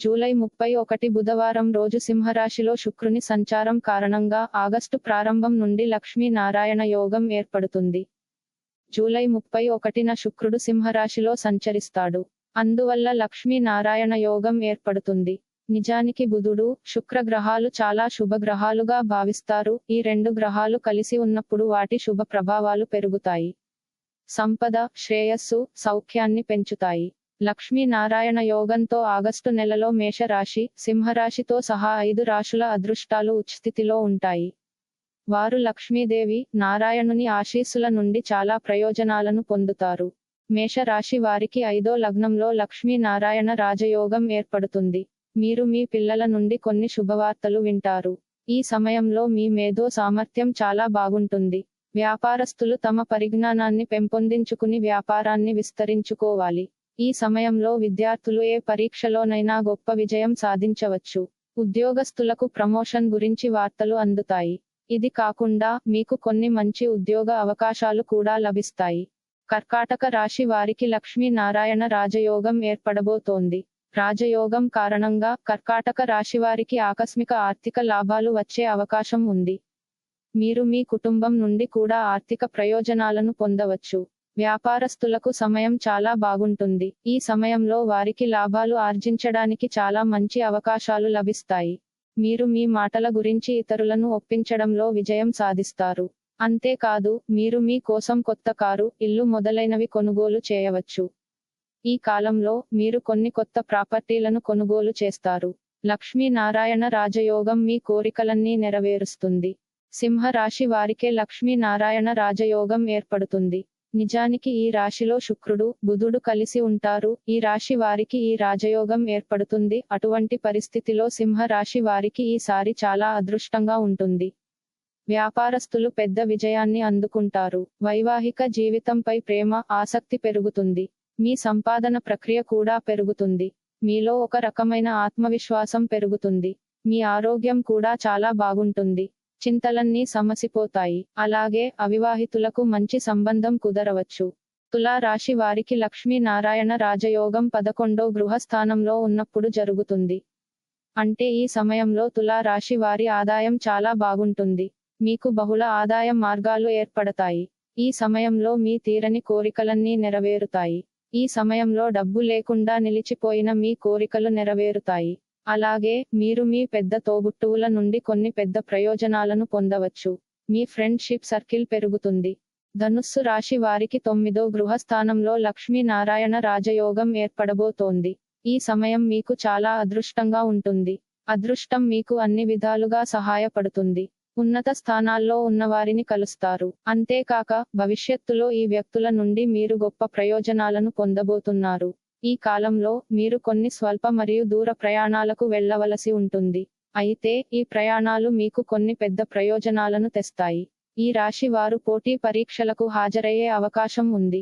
July ముప్పై ఒకటి బుధవారం రోజు సింహరాశిలో శుక్రుని సంచారం కారణంగా ఆగస్టు ప్రారంభం నుండి లక్ష్మీ నారాయణ యోగం ఏర్పడుతుంది. జూలై ముప్పై ఒకటిన శుక్రుడు సింహరాశిలో సంచరిస్తాడు. అందువల్ల లక్ష్మీ నారాయణ యోగం ఏర్పడుతుంది. నిజానికి బుధుడు శుక్ర గ్రహాలు చాలా శుభ గ్రహాలుగా భావిస్తారు. ఈ రెండు గ్రహాలు కలిసి ఉన్నప్పుడు వాటి శుభ ప్రభావాలు పెరుగుతాయి. సంపద శ్రేయస్సు సౌఖ్యాన్ని పెంచుతాయి. లక్ష్మీనారాయణ యోగంతో ఆగస్టు నెలలో మేషరాశి సింహరాశితో సహా ఐదు రాశుల అదృష్టాలు ఉచ్స్థితిలో ఉంటాయి. వారు లక్ష్మీదేవి నారాయణుని ఆశీస్సుల నుండి చాలా ప్రయోజనాలను పొందుతారు. మేషరాశి వారికి ఐదో లగ్నంలో లక్ష్మీ నారాయణ రాజయోగం ఏర్పడుతుంది. మీరు మీ పిల్లల నుండి కొన్ని శుభవార్తలు వింటారు. ఈ సమయంలో మీ మేధో సామర్థ్యం చాలా బాగుంటుంది. వ్యాపారస్తులు తమ పరిజ్ఞానాన్ని పెంపొందించుకుని వ్యాపారాన్ని విస్తరించుకోవాలి. ఈ సమయంలో విద్యార్థులు ఏ పరీక్షలోనైనా గొప్ప విజయం సాధించవచ్చు. ఉద్యోగస్తులకు ప్రమోషన్ గురించి వార్తలు అందుతాయి. ఇది కాకుండా మీకు కొన్ని మంచి ఉద్యోగ అవకాశాలు కూడా లభిస్తాయి. కర్కాటక రాశి వారికి లక్ష్మీ నారాయణ రాజయోగం ఏర్పడబోతోంది. రాజయోగం కారణంగా కర్కాటక రాశి వారికి ఆకస్మిక ఆర్థిక లాభాలు వచ్చే అవకాశం ఉంది. మీరు మీ కుటుంబం నుండి కూడా ఆర్థిక ప్రయోజనాలను పొందవచ్చు. వ్యాపారస్తులకు సమయం చాలా బాగుంటుంది. ఈ సమయంలో వారికి లాభాలు ఆర్జించడానికి చాలా మంచి అవకాశాలు లభిస్తాయి. మీరు మీ మాటల గురించి ఇతరులను ఒప్పించడంలో విజయం సాధిస్తారు. అంతేకాదు మీరు మీ కోసం కొత్త కారు ఇల్లు మొదలైనవి కొనుగోలు చేయవచ్చు. ఈ కాలంలో మీరు కొన్ని కొత్త ప్రాపర్టీలను కొనుగోలు చేస్తారు. లక్ష్మీ నారాయణ రాజయోగం మీ కోరికలన్నీ నెరవేరుస్తుంది. సింహరాశి వారికే లక్ష్మీ నారాయణ రాజయోగం ఏర్పడుతుంది. నిజానికి ఈ రాశిలో శుక్రుడు బుధుడు కలిసి ఉంటారు. ఈ రాశి వారికి ఈ రాజయోగం ఏర్పడుతుంది. అటువంటి పరిస్థితిలో సింహ రాశి వారికి ఈసారి చాలా అదృష్టంగా ఉంటుంది. వ్యాపారస్తులు పెద్ద విజయాన్ని అందుకుంటారు. వైవాహిక జీవితంపై ప్రేమ ఆసక్తి పెరుగుతుంది. మీ సంపాదన ప్రక్రియ కూడా పెరుగుతుంది. మీలో ఒక రకమైన ఆత్మవిశ్వాసం పెరుగుతుంది. మీ ఆరోగ్యం కూడా చాలా బాగుంటుంది. చింతలన్నీ సమసిపోతాయి. అలాగే అవివాహితులకు మంచి సంబంధం కుదరవచ్చు. తులా రాశి వారికి లక్ష్మీ నారాయణ రాజయోగం పదకొండో గృహస్థానంలో ఉన్నప్పుడు జరుగుతుంది. అంటే ఈ సమయంలో తులారాశి వారి ఆదాయం చాలా బాగుంటుంది. మీకు బహుళ ఆదాయం మార్గాలు ఏర్పడతాయి. ఈ సమయంలో మీ తీరని కోరికలన్నీ నెరవేరుతాయి. ఈ సమయంలో డబ్బు లేకుండా నిలిచిపోయిన మీ కోరికలు నెరవేరుతాయి. అలాగే మీరు మీ పెద్ద తోబుట్టువుల నుండి కొన్ని పెద్ద ప్రయోజనాలను పొందవచ్చు. మీ ఫ్రెండ్షిప్ సర్కిల్ పెరుగుతుంది. ధనుస్సు రాశి వారికి తొమ్మిదో గృహస్థానంలో లక్ష్మీ నారాయణ రాజయోగం ఏర్పడబోతోంది. ఈ సమయం మీకు చాలా అదృష్టంగా ఉంటుంది. అదృష్టం మీకు అన్ని విధాలుగా సహాయపడుతుంది. ఉన్నత స్థానాల్లో ఉన్నవారిని కలుస్తారు. అంతేకాక భవిష్యత్తులో ఈ వ్యక్తుల నుండి మీరు గొప్ప ప్రయోజనాలను పొందబోతున్నారు. ఈ కాలంలో మీరు కొన్ని స్వల్ప మరియు దూర ప్రయాణాలకు వెళ్ళవలసి ఉంటుంది. అయితే ఈ ప్రయాణాలు మీకు కొన్ని పెద్ద ప్రయోజనాలను తెస్తాయి. ఈ రాశి వారు పోటీ పరీక్షలకు హాజరయ్యే అవకాశం ఉంది.